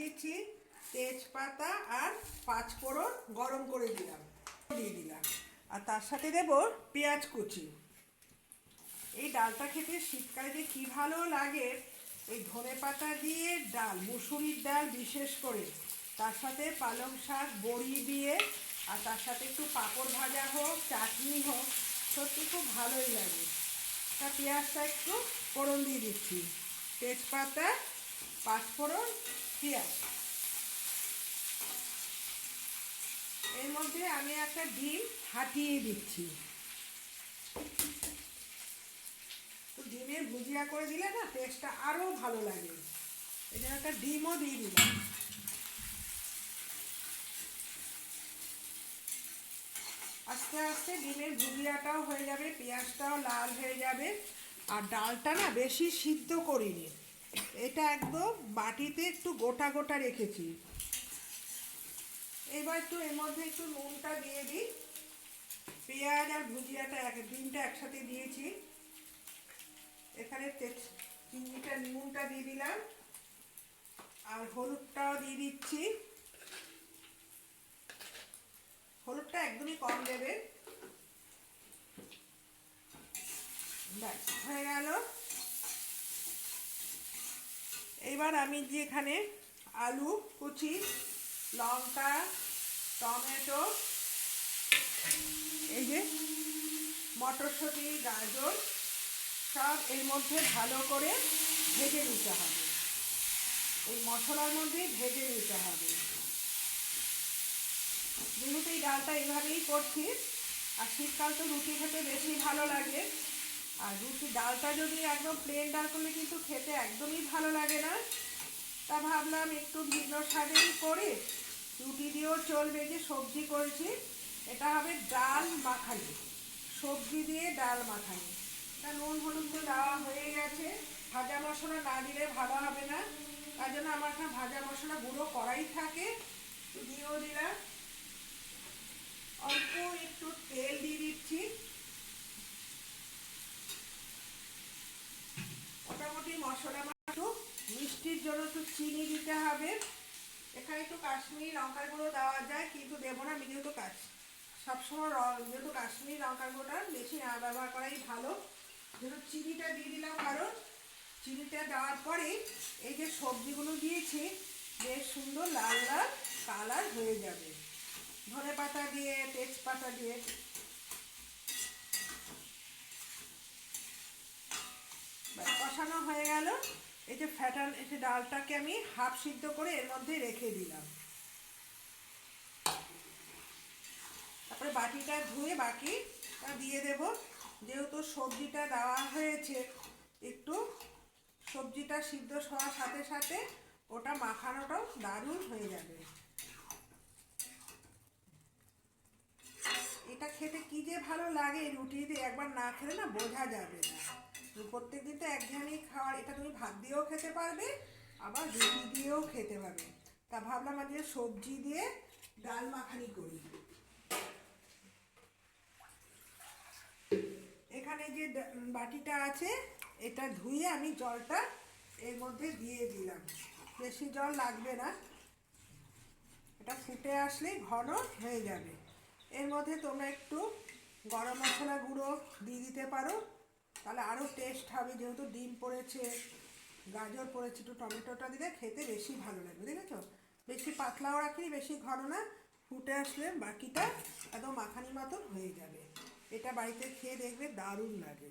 দিচ্ছি তেজপাতা আর পাঁচ ফোড়ন গরম করে দিলাম, দিয়ে দিলাম। আর তার সাথে দেব পেঁয়াজ কুচি। এই ডালটা খেতে শীতকালে যে কী ভালো লাগে, এই ধনে পাতা দিয়ে ডাল, মুসুরির ডাল বিশেষ করে। তার সাথে পালং শাক, বড়ি দিয়ে, আর তার সাথে একটু পাঁপড় ভাজা হোক, চাটনি হোক, সত্যি খুব ভালোই লাগে। তা পেঁয়াজটা একটু ফোড়ন দিয়ে দিচ্ছি। তেজপাতা পাঁচফোড়ন পেঁয়াজ এর মধ্যে আমি একটা ডিম ফাটিয়ে দিচ্ছি। তো ডিমের ভুজিয়া করে দিলে না টেস্টটা আরও ভালো লাগে। জন্য একটা ডিমও দিয়ে দিলাম। আস্তে আস্তে ডিমের ভুজিয়াটাও হয়ে যাবে, পেঁয়াজটাও লাল হয়ে যাবে। আর ডালটা না বেশি সিদ্ধ করিনি। এটা একদম বাটিতে একটু গোটা গোটা রেখেছি। এবার একটু এর মধ্যে একটু নুনটা দিয়ে দিই। পেঁয়াজ আর ভুজিয়াটা এক ডিমটা একসাথে দিয়েছি। এখানে চিনিটা, নুনটা দিয়ে দিলাম। আর হলুদটাও দিয়ে দিচ্ছি। হলুদটা একদমই কম দেবে। ব্যাস, হয়ে গেল। এবার আমি যে এখানে আলু, কুচি, লঙ্কা, টমেটো, এই যে মটরশুঁটি, গাজর, সব এর মধ্যে ভালো করে ভেজে নিতে হবে। এই মশলার মধ্যে ভেজে নিতে হবে। যেহেতু এই ডালটা এইভাবেই করছি, আর শীতকাল তো রুটি খেতে বেশি ভালো লাগে আর রুটি ডালটা যদি একদম প্লেন ডাল করলে কিন্তু খেতে একদমই ভালো লাগে না। তা ভাবলাম একটু ভিন্ন স্বাদেই করে রুটি দিয়েও চলবে যে সবজি করেছি। এটা হবে ডাল মাখানি। সবজি দিয়ে ডাল মাখানি। তা নুন হলুদ তো দেওয়া হয়ে গেছে। ভাজা মশলা না দিলে ভালো হবে না। তার জন্য আমার এখানে ভাজা মশলা গুঁড়ো করাই থাকে। দিয়েও দিলাম। অল্প একটু তেল দিয়ে দিচ্ছি মশলা একটু মিষ্টির জন্য একটু চিনি দিতে হবে। এখানে একটু কাশ্মীরি লঙ্কার গুঁড়ো দেওয়া যায়, কিন্তু দেবো না, আমি যেহেতু কাশ সবসময় যেহেতু কাশ্মীরি লঙ্কার গুঁড়োটা বেশি না ব্যবহার করাই ভালো। যেহেতু চিনিটা দিয়ে দিলাম কারণ চিনিটা দেওয়ার পরে এই যে সবজিগুলো দিয়েছি, বেশ সুন্দর লাল লাল কালার হয়ে যাবে। ধনে পাতা দিয়ে, তেজপাতা দিয়ে। কষানো হয়ে গেল। এই যে ফ্যাটান, এই যে ডালটাকে আমি হাফ সিদ্ধ করে এর মধ্যে রেখে দিলাম। তারপরে বাটিটা ধুয়ে বাকিটা দিয়ে দেব। যেহেতু সবজিটা দেওয়া হয়েছে, একটু সবজিটা সিদ্ধ হওয়ার সাথে সাথে ওটা মাখানোটাও দারুণ হয়ে যাবে। এটা খেতে কি যে ভালো লাগে রুটি দিয়ে একবার না খেলে না বোঝা যাবে না। প্রত্যেক দিন তো একঘেয়েমি খাওয়ার, এটা তুমি ভাত দিয়েও খেতে পারবে, আবার রুটি দিয়েও খেতে পারবে। তা ভাবলাম আজকে সবজি দিয়ে ডাল মাখানি করি। এখানে যে বাটিটা আছে, এটা ধুয়ে আমি জলটা এর মধ্যে দিয়ে দিলাম। বেশি জল লাগবে না। এটা ফুটে আসলে ঘন হয়ে যাবে। এর মধ্যে তোমরা একটু গরম মশলা গুঁড়ো দিয়ে দিতে পারো। তাহলে আরও টেস্ট হবে, যেহেতু ডিম পড়েছে, গাজর পড়েছে, একটু টমেটোটা দিলে খেতে বেশি ভালো লাগবে, দেখেছ? বেশি পাতলাও রাখিনি, বেশি ঘন না, ফুটে আসলে বাকিটা একদম মাখানি মতন হয়ে যাবে। এটা বাড়িতে খেয়ে দেখবে, দারুণ লাগে।